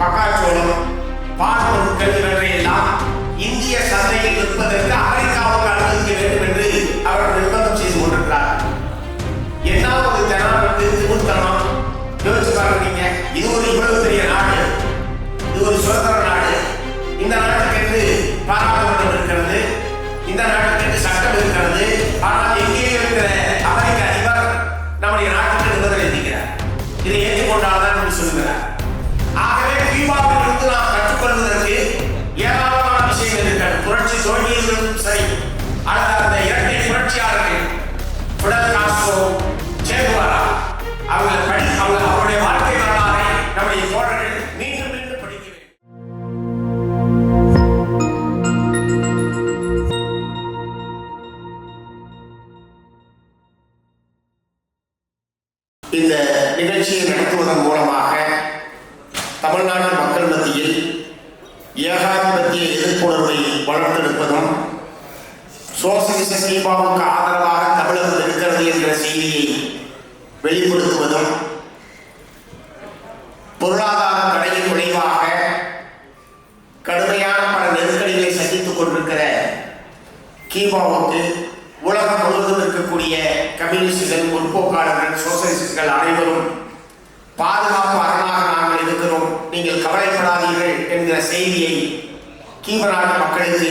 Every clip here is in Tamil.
மக்காச்சோளம் பால் பொருட்கள் இவற்றையெல்லாம் இந்திய சந்தையில் விற்பதற்கு அமெரிக்காவுக்கு அனுமதிக்க வேண்டும் என்று அவர் நிர்பந்தம் செய்து கொண்டிருக்கிறார் என்ன ஒரு ஜனம் திமுத்தனம் யோசிச்சு பாருங்க இது ஒரு இவ்வளவு பெரிய நாடு. இது ஒரு சுதந்திர இந்த நிகழ்ச்சியை நடத்துவதன் மூலமாக தமிழ்நாட்டு மக்கள் மத்தியில் ஏகாதிபத்திய எதிர்ப்புணர்வை வளர்த்தெடுப்பதும் சோசியலிச சீமாவுக்கு ஆதரவாக தமிழகம் இருக்கிறது என்ற செய்தியை வெளிப்படுத்துவதும் பொருளாதார தடையின் விளைவாக கடுமையான பல நெருக்கடிகளை சந்தித்துக் கொண்டிருக்கிற கீபாவுக்கு உலகம் முழுவதும் இருக்கக்கூடிய கம்யூனிஸ்டுகள் முற்போக்காளர்கள் சோசலிஸ்டுகள் அனைவரும் பாதுகாப்பு அரணாக நாங்கள் இருக்கிறோம். நீங்கள் கவலைப்படாதீர்கள் என்கிற செய்தியை கீவ நாட்டு மக்களுக்கு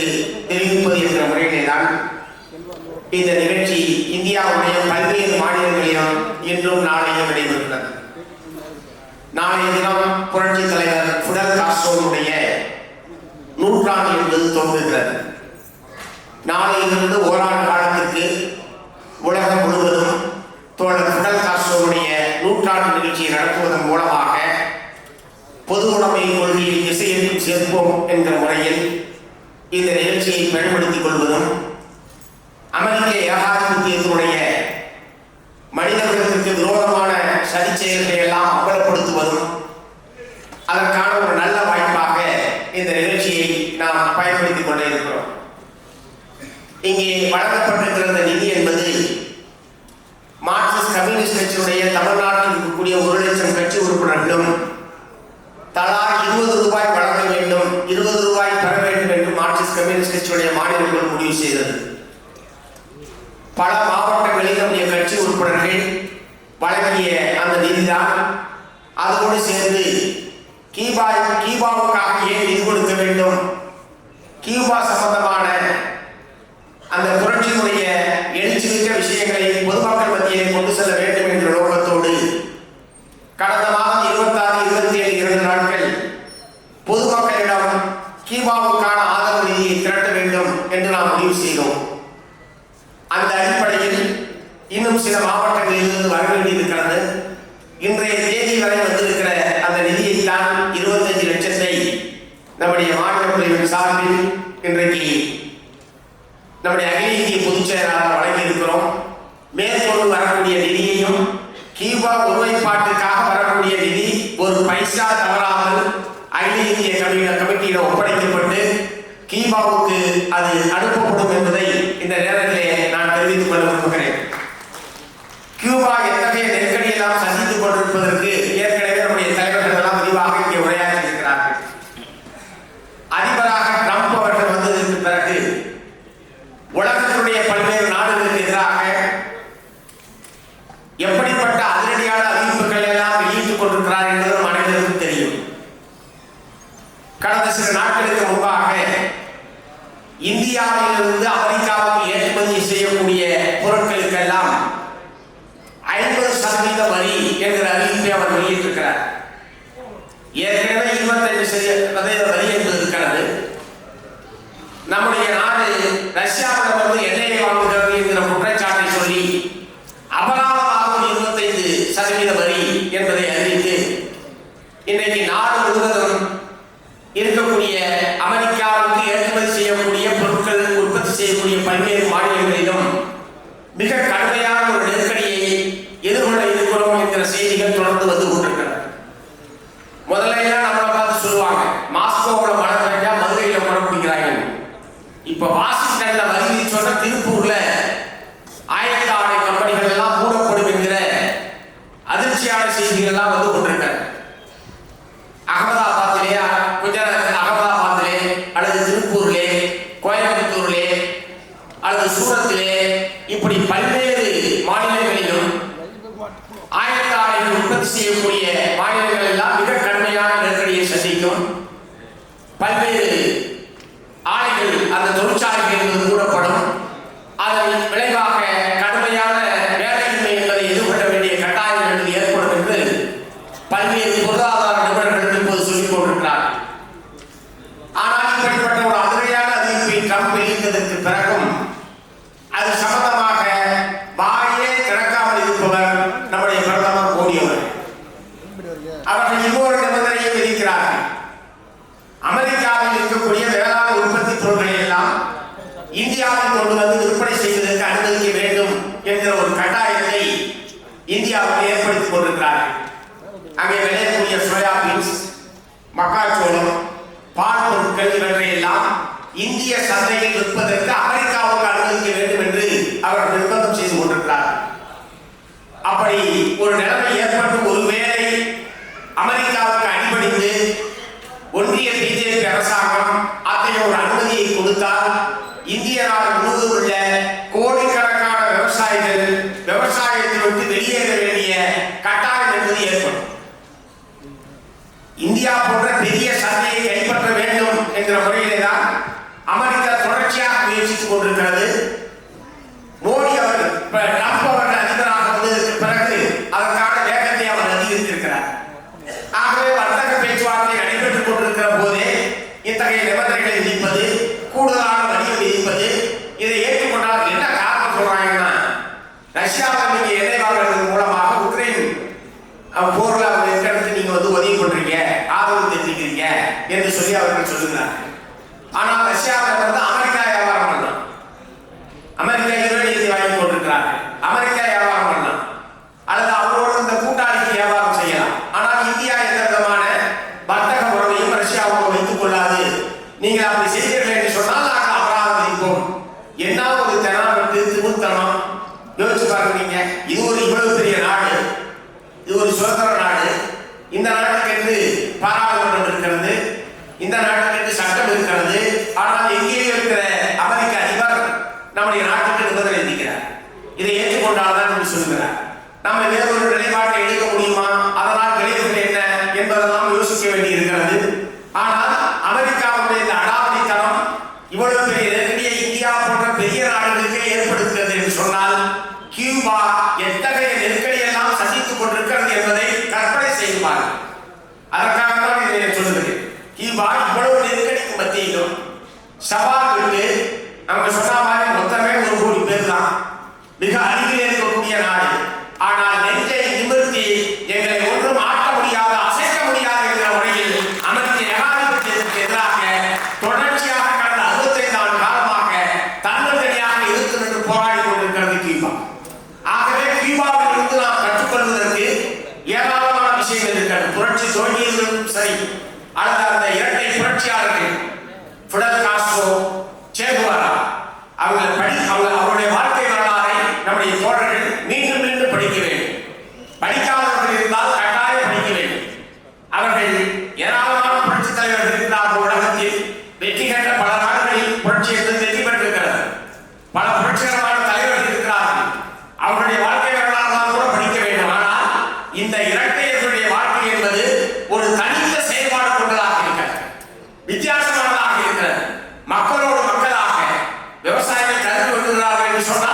தெரிவிப்பது என்ற முறையிலே தான் இந்த நிகழ்ச்சி இந்தியாவுடைய பல்வேறு மாநிலங்களிலும் இன்றும் நாளையும் நடைபெறுகிறது. நாளைய தினம் புரட்சி தலைவர் புடல் காஸ்ட்ரோனுடைய நூற்றாண்டு என்பது தோன்றுகிறது நாளையிலிருந்து ஓராண்டு காலத்திற்கு உலகம் முழுவதும் தோழர் புடல் காஸ்ட்ரோனுடைய நூற்றாண்டு நிகழ்ச்சியை நடத்துவதன் மூலமாக பொது உடைமை கொள்கையில் திசையெங்கும் சேர்ப்போம் என்ற முறையில் இந்த நிகழ்ச்சியை பயன்படுத்திக் கொள்வதும் அமெரிக்க ஏகாதிபத்தியத்தினுடைய மனிதர்களுக்கு விரோதமான சதி செயல்களை எல்லாம் அம்பலப்படுத்துவதும் அதற்கான ஒரு நல்ல வாய்ப்பாக இந்த நிகழ்ச்சியை நாம் பயன்படுத்திக் கொண்டே இருக்கிறோம். இங்கே வழங்கப்பட்டிருக்கிற நிதி என்பது மார்க்சிஸ்ட் கம்யூனிஸ்ட் கட்சியுடைய தமிழ்நாடு இருக்கக்கூடிய ஒரு லட்சம் கட்சி உறுப்பினர்களும் தலா இருபது ரூபாய் வழங்க வேண்டும் இருபது ரூபாய் பெற வேண்டும் என்று மார்க்சிஸ்ட் கம்யூனிஸ்ட் கட்சியுடைய மாநிலங்கள் முடிவு செய்தது. பல மாவட்டங்களில் நம்முடைய கட்சி உறுப்பினர்கள் வழங்கிய அந்த நிதிதான் அதோடு சேர்ந்து கீபா கீபாவுக்காக ஏன் நிதி கொடுக்க வேண்டும்? கியூபா சம்பந்தமான அந்த புரட்சியினுடைய எழுச்சிமிக்க விஷயங்களை பொதுமக்கள் மத்தியிலே கொண்டு செல்ல வேண்டும் என்ற நோக்கத்தோடு கடந்த மாதம் இருபத்தாறு இருபத்தி ஏழு இரண்டு நாட்கள் பொதுமக்களிடம் கீபாவுக்கான ஆதரவு நிதியை திரட்ட வேண்டும் என்று நாம் முடிவு செய்தோம் அந்த அடிப்படையில் இன்னும் சில மாவட்டங்களில் இருந்து வர வேண்டியிருக்கிறது. இன்றைய தேதி வரை வந்திருக்கிற அந்த நிதியை தான் இருபத்தஞ்சு லட்சத்தை நம்முடைய மாவட்ட பிரிவின் சார்பில் இன்றைக்கு நம்முடைய அகில இந்திய பொதுச் செயலாளர் வழங்கி இருக்கிறோம் மேற்கொண்டு வரக்கூடிய நிதியையும் கீவா ஒருமைப்பாட்டுக்காக வரக்கூடிய நிதி ஒரு பைசா தவறாமல் அகில இந்திய கமிட்டி கமிட்டியிடம் ஒப்படைக்கப்பட்டு கீபாவுக்கு அது அனுப்பப்படும் என்பதை இந்த நேரத்திலே நான் தெரிவித்துக் கொள்ள விரும்புகிறேன். கியூபா எத்தகைய நெருக்கடி எல்லாம் சந்தித்துக் கொண்டிருப்பதற்கு ஏற்கனவே நம்முடைய தலைவர்கள் எல்லாம் விரிவாக இங்கே உரையாற்றி இருக்கிறார்கள். அதிபராக ட்ரம்ப் அவர்கள் வந்ததற்கு பிறகு உலகத்தினுடைய பல்வேறு நாடுகளுக்கு எதிராக எப்படிப்பட்ட அதிரடியான அறிவிப்புகள் எல்லாம் வெளியிட்டுக் கொண்டிருக்கிறார் என்பது அனைவருக்கும் தெரியும். கடந்த சில நாட்களுக்கு முன்பாக இந்தியாவிலிருந்து அமெரிக்காவில் ஏற்றுமதி செய்யக்கூடிய பொருட்களுக்கெல்லாம் ஐம்பது சதவீத வரி என்கிற அறிவிப்பை அவர் வெளியிட்டிருக்கிறார். ஏற்கனவே இருபத்தஞ்சு சதவீத வரி என்பது இருக்கிறது. நம்முடைய நாடு ரஷ்யாவில் வந்து இப்ப வாஷிங்டன்ல நல்ல சொன்ன திருப்பூர்ல ஆயிரத்தி ஆடை கம்பெனிகள் எல்லாம் மூடப்படும் என்கிற அதிர்ச்சியான செய்திகள் எல்லாம் வந்து கொண்டிருக்காங்க அகமதாபாத்திலே கொஞ்ச நேரத்தில் அகமதாபாத்திலே அல்லது திருப்பூர்லே கோயம்புத்தூர்லே அல்லது சூரத்திலே இப்படி பல்வேறு மாநிலங்களிலும் ஆயிரத்தி ஆடைகள் உற்பத்தி செய்யக்கூடிய மாநிலங்கள் எல்லாம் மிக கடுமையான நெருக்கடியை சந்திக்கும். அந்த தொழிற்சாலைகள் என்பது மூடப்படும் அதன் விளைவாக கடுமையான வேலையின்மை என்பதை எதிர்கொள்ள வேண்டிய கட்டாயம் என்பது ஏற்படும் என்று பல்வேறு பொருளாதார நிபுணர்கள் இப்போது சொல்லிக் கொண்டிருக்கிறார்கள் ஆனால் இப்படிப்பட்ட ஒரு அதிரையான அறிவிப்பை ட்ரம்ப் வெளியிட்டதற்கு பிறகும் அது சம்பந்தமாக வாயே திறக்காமல் இருப்பவர் நம்முடைய பிரதமர் மோடி அவர்கள் அவர்கள் இன்னொரு நிபந்தனையை விதிக்கிறார்கள் அமெரிக்காவில் இருக்கக்கூடிய வேளாண் உற்பத்தி பொருட்களை எல்லாம் இந்தியாவில் கொண்டு வந்து விற்பனை செய்வதற்கு அனுமதிக்க வேண்டும் என்கிற ஒரு கட்டாயத்தை இந்தியாவில் ஏற்படுத்திக் கொண்டிருக்கிறார்கள் அங்கே விளையக்கூடிய சோயா பீன்ஸ் மக்காச்சோளம் பால் பொருட்கள் இவற்றை எல்லாம் இந்திய சந்தையில் விற்பதற்கு அமெரிக்காவுக்கு அனுமதிக்க வேண்டும் என்று அவர் நிர்பந்தம் செய்து கொண்டிருக்கிறார் அப்படி ஒரு நிலைமை ஏற்பட்டு ஒருவேளை அமெரிக்காவுக்கு அடிபணிந்து ஒன்றிய பிஜேபி அரசாங்கம் அத்தகைய ஒரு அனுமதியை கொடுத்தால் இந்திய நாடு முழுவதும் உள்ள கோடிக்கணக்கான விவசாயிகள் விவசாயத்தை விட்டு வெளியேற வேண்டிய கட்டாயம் என்பது ஏற்படும். இந்தியா போன்ற பெரிய சந்தையை கைப்பற்ற வேண்டும் என்கிற முறையிலே தான் அமெரிக்கா தொடர்ச்சியாக முயற்சித்துக் கொண்டிருக்கிறது. மோடி அவர் ட்ரம்ப் அவர்கள் அதிபராக வந்ததற்கு பிறகு அதற்கான வேகத்தை அவர் அதிகரித்திருக்கிறார். ஆகவே வர்த்தக பேச்சுவார்த்தை நடைபெற்றுக் கொண்டிருக்கிற போதே இத்தகைய நிபந்தனைகளை விதிப்பது கூடுதலான வரியை விதிப்பது இதை ஏற்றுக்கொண்டால் என்ன காரணம் சொல்றாங்கன்னா ரஷ்யா என்று சொல்லி அவர்கள் சொல்லுகிறார் ஆனால் ரஷ்யாவில் வந்து அமெரிக்கா வியாபாரம் பண்ணலாம் அமெரிக்கா யுரேனியத்தை வாங்கி கொண்டிருக்கிறார்கள் அமெரிக்கா வியாபாரம் பண்ணலாம் அல்லது அவரோடு இந்த கூட்டாளிக்கு வியாபாரம் செய்யலாம் ஆனால் இந்தியா எந்த விதமான வர்த்தக உறவையும் ரஷ்யாவோடு வைத்துக் கொள்ளாது நீங்கள் அப்படி செய்கிறீர்கள் என்று சொன்னால் நாங்கள் அபராதம் விதிப்போம் என்ன ஒரு தெனாவட்டு திமுத்தனம் யோசிச்சு பாருங்க நீங்க இது ஒரு இவ்வளவு பெரிய நாடு இது ஒரு சுதந்திர நாடு இந்த நாட்டுக்கு என்று பாராளுமன்றம் இருக்கிறது இந்த நாட்டுக்கு சட்டம் இருக்கிறது. ஆனால் எங்கேயோ இருக்கிற அமெரிக்க அதிபர் நம்முடைய நாட்டுக்கு நிபந்தனை விதிக்கிறார். இதை ஏற்றுக்கொண்டால் தான் என்று சொல்கிறார் நம்ம வேறு ஒரு நிலைப்பாட்டை எடுக்க முடியுமா? அதனால் விளைவுகள் என்ன என்பதெல்லாம் யோசிக்க வேண்டி இருக்கிறது ஆனால் அமெரிக்காவுடைய இந்த அடாவடித்தனம் இவ்வளவு பெரிய நெருங்கிய இந்தியா போன்ற பெரிய நாடுகளுக்கு ஏற்படுத்துகிறது என்று சொன்னால் கியூபா எத்தகைய நெருக்கடி எல்லாம் சந்தித்துக் கொண்டிருக்கிறது என்பதை கற்பனை செய்து அதற்கு அதற்காக தான் இதை நான் சொல்லுகிறேன் கியூபா இவ்வளவு நெருக்கடிக்கு மத்தியிலும் சவால் விட்டு நமக்கு சொன்ன மொத்தமே ஒரு கோடி பேர் தான் மிக அருகில் இருக்கக்கூடிய நாடு. ஆனால் நெஞ்சை நிமிர்த்தி எங்களை ஒன்றும் ஆட்ட முடியாத அசைக்க முடியாது என்கிற முறையில் அமெரிக்க ஏகாதிபத்தியத்திற்கு எதிராக தொடர்ச்சியாக கடந்த அறுபத்தைந்து ஆண்டு காலமாக தன்னந்தனியாக இருக்கும் என்று போராடி கொண்டிருக்கிறது கியூபா ஆகவே கியூபாவில் இருந்து நாம் கற்றுக்கொள்வதற்கு ஏராளமான விஷயங்கள் இருக்கிறது புரட்சி தோல்வியிலும் சரி ஆனால் அந்த இரட்டை புரட்சியாளர்கள் பிடல் காஸ்ட்ரோ சேகுவாரா அவர்களை படி அவங்க அவருடைய வாழ்க்கை வரலாறை நம்முடைய தோழர்கள் மீண்டும் மீண்டும் படிக்க வேண்டும் படிக்காதவர்கள் இருந்தால் கட்டாயம் படிக்க வேண்டும் அவர்கள் ஏராளமான புரட்சி தலைவர்கள் 사랑을 전하